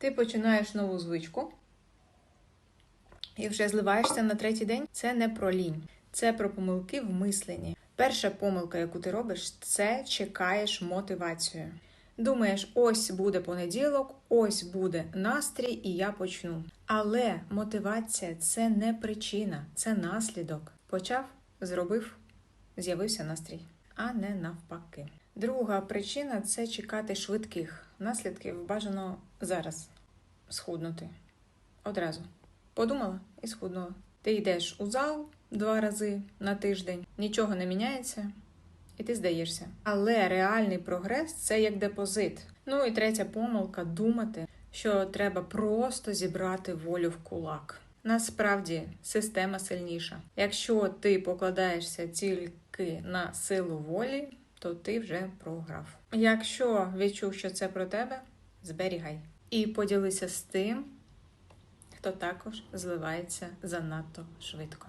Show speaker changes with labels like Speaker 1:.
Speaker 1: Ти починаєш нову звичку і вже зливаєшся на третій день. Це не про лінь, це про помилки в мисленні. Перша помилка, яку ти робиш, це чекаєш мотивацію. Думаєш, ось буде понеділок, ось буде настрій, і я почну. Але мотивація це не причина, це наслідок. Почав, зробив, з'явився настрій, а не навпаки. Друга причина це чекати швидких наслідків. Бажано зараз схуднути. Одразу. Подумала і схуднула. Ти йдеш у зал два рази на тиждень, нічого не міняється, і ти здаєшся. Але реальний прогрес це як депозит. Ну і третя помилка думати, що треба просто зібрати волю в кулак. Насправді система сильніша. Якщо ти покладаєшся тільки на силу волі, то ти вже програв. Якщо відчув, що це про тебе, зберігай. І поділися з тим, хто також зливається занадто швидко.